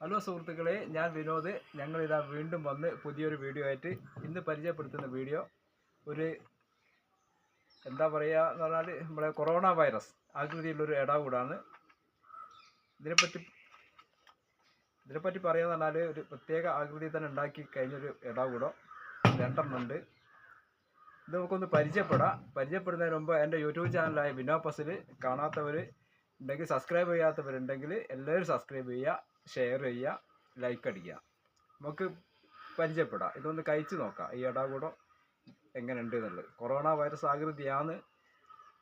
Hello സുഹൃത്തുക്കളെ ഞാൻ വിനോദ്. ഞങ്ങൾ ഇതാ വീണ്ടും വന്ന് പുതിയൊരു വീഡിയോ ആയിട്ട് ഇന്ന് പരിചയപ്പെടുത്തുന്ന വീഡിയോ ഒരു എന്താ പറയുക എന്ന് പറഞ്ഞാൽ നമ്മുടെ കൊറോണ വൈറസ് ആകൃതിയിലുള്ളൊരു ഇടാകൂടാണ്. ഇതിനെപ്പറ്റി ഇതിനെപ്പറ്റി പറയുക പറഞ്ഞാൽ ഒരു പ്രത്യേക ആകൃതി തന്നെ ഉണ്ടാക്കി കഴിഞ്ഞൊരു ഇടാകൂടം രണ്ടെണ്ണമുണ്ട്. ഇത് നമുക്കൊന്ന് പരിചയപ്പെടാം. പരിചയപ്പെടുന്നതിന് മുമ്പ് എന്റെ യൂട്യൂബ് ചാനലായ വിനോ പസിൽ കാണാത്തവർ ഉണ്ടെങ്കിൽ സബ്സ്ക്രൈബ് ചെയ്യാത്തവരുണ്ടെങ്കിൽ എല്ലാവരും സബ്സ്ക്രൈബ് ചെയ്യുക. ഷെയർ ചെയ്യുക ലൈക്ക് അടിക്കുക. നമുക്ക് പരിചയപ്പെടാം. ഇതൊന്ന് കഴിച്ച് നോക്കാം. ഈ ഇടാകൂടം എങ്ങനെയുണ്ട് എന്നുള്ളത്. കൊറോണ വൈറസ് ആകൃതിയാണ്.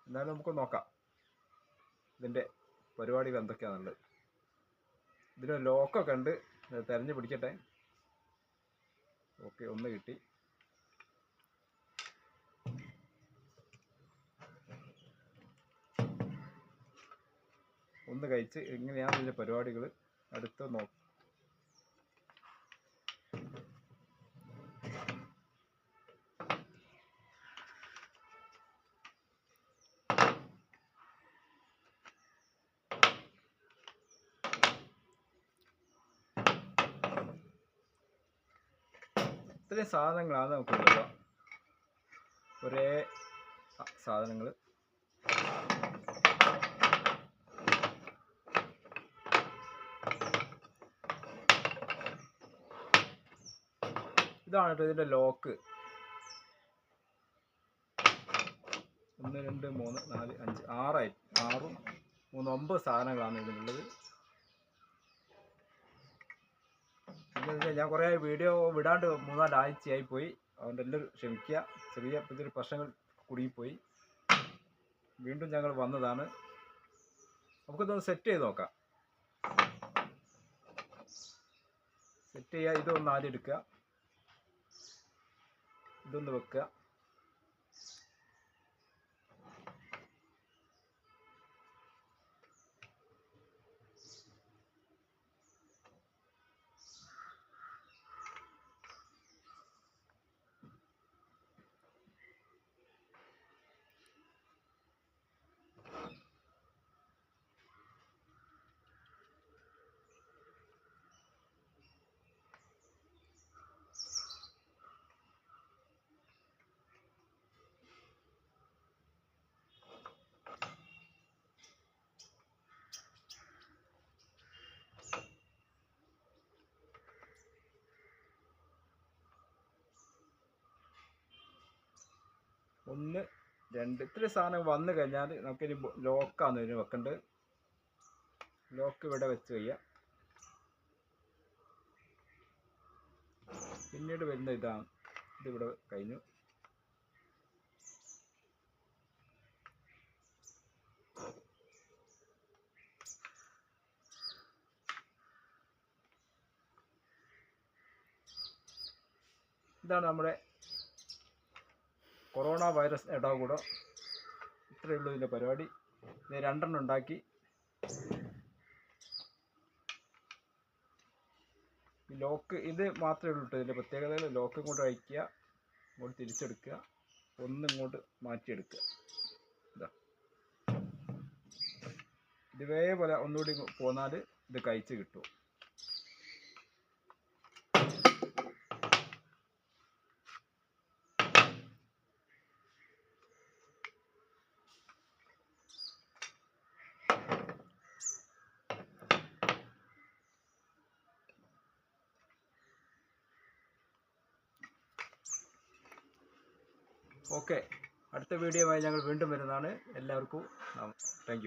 എന്നാലും നമുക്ക് നോക്കാം. ഇതിന്റെ പരിപാടികൾ എന്തൊക്കെയാണെന്നുള്ളത് ഇതിന് ലോക്കൊക്കെ ഉണ്ട്. തെരഞ്ഞു പിടിക്കട്ടെ. ഓക്കെ ഒന്ന് കിട്ടി. ഒന്ന് കഴിച്ച് എങ്ങനെയാണ് ഇതിന്റെ പരിപാടികൾ അടുത്ത നോക്ക് ഇത്രയും സാധനങ്ങളാണ് നമുക്ക് ഉണ്ടാവുക ഒരേ സാധനങ്ങൾ ഇതാണ് കേട്ടോ ഇതിന്റെ ലോക്ക്. ഒന്ന് രണ്ട് മൂന്ന് നാല് അഞ്ച് ആറായി ആറും മൂന്ന് ഒമ്പത് സാധനങ്ങളാണ് ഇതിനുള്ളത്. ഞാൻ കുറേ വീഡിയോ വിടാണ്ട് മൂന്നാൽ ആഴ്ചയായി പോയി അതുകൊണ്ട് എല്ലാവരും ക്ഷമിക്കുക. ചെറിയ ഇതൊരു പ്രശ്നങ്ങൾ കുടുങ്ങിപ്പോയി വീണ്ടും ഞങ്ങൾ വന്നതാണ്. നമുക്കിതൊന്ന് സെറ്റ് ചെയ്ത് നോക്കാം. സെറ്റ് ചെയ്യുക ഇതൊന്ന് ആദ്യം എടുക്കുക. ഇതൊന്ന് വെക്കുക ഒന്ന് രണ്ട് ഇത്ര സാധനം വന്നു കഴിഞ്ഞാൽ നമുക്കൊരു ലോക്കാണ് ഇതിന് വെക്കേണ്ടത്. ലോക്ക് ഇവിടെ വെച്ച് കഴിയാം പിന്നീട് വരുന്ന ഇതാണ്. ഇതിവിടെ കഴിഞ്ഞു. ഇതാണ് നമ്മുടെ കൊറോണ വൈറസ് എടാകൂടോ. ഇത്രയേ ഉള്ളൂ ഇതിന്റെ പരിപാടി. ഇത് രണ്ടെണ്ണം ഉണ്ടാക്കി. ലോക്ക് ഇത് മാത്രമേ ഉള്ളൂ ഇതിന്റെ പ്രത്യേകത ലോക്ക് ഇങ്ങോട്ട് അയക്കുക ഇങ്ങോട്ട് തിരിച്ചെടുക്കുക ഒന്ന് ഇങ്ങോട്ട് മാറ്റിയെടുക്കുക. ഇതാ. പോലെ ഒന്നുകൂടി പോന്നാൽ ഇത് കഴിച്ച് കിട്ടും. ഓക്കെ അടുത്ത വീഡിയോയുമായി ഞങ്ങൾ വീണ്ടും വരുന്നതാണ്. എല്ലാവർക്കും താങ്ക്